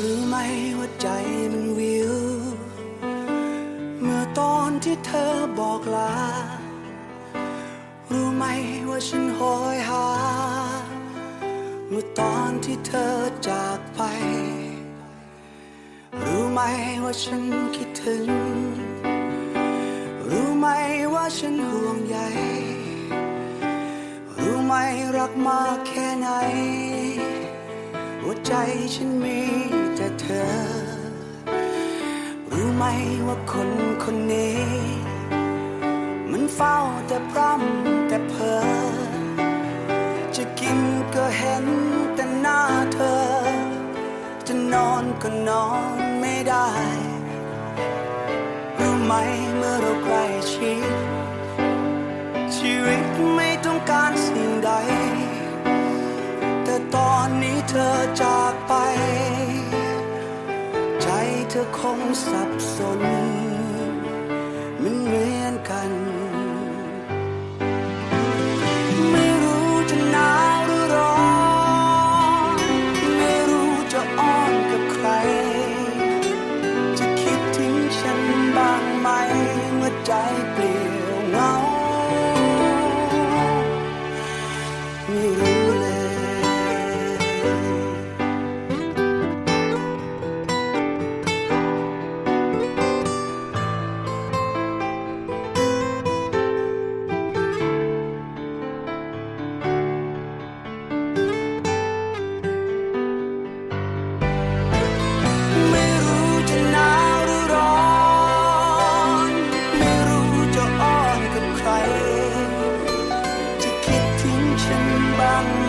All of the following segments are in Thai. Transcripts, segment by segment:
รู้ไหมว่าใจมันวิว เมื่อตอนที่เธอบอกลา รู้ไหมว่าฉันโหยหา เมื่อตอนที่เธอจากไป รู้ไหมว่าฉันคิดถึง รู้ไหมว่าฉันห่วงใย รู้ไหมรักมากแค่ไหนหัวใจฉันมี ว่าคนคนนี้ มันเฝ้าแต่พร่ำแต่เพ้อจะกินก็เห็นแต่หน้าเธอ จะนอนก็นอนไม่ได้รู้ไหมเมื่อเราใกล้ชิดชีวิตไม่ต้องการสิ่ง คงสับสน มันเหมือนกัน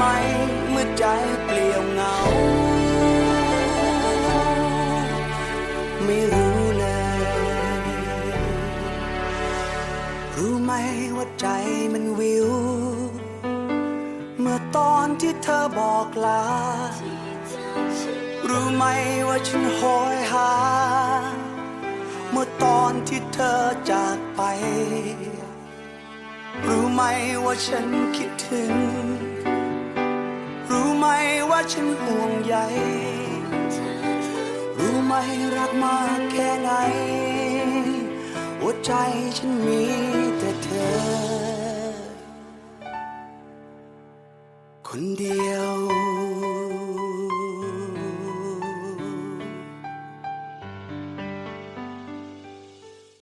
มเมื่อใจเปลี่ยวเหงา ไม่รู้เลย รู้ไหมว่าใจมันวิว เมื่อตอนที่เธอบอกลา รู้ไหมว่าฉันโหยหา เมื่อตอนที่เธอจากไป รู้ไหมว่าฉันคิดถึง ว่าฉันห่วงใยรู้ไหมรักมากแค่ไหนหัวใจฉันมีแต่เธอ คนเดียว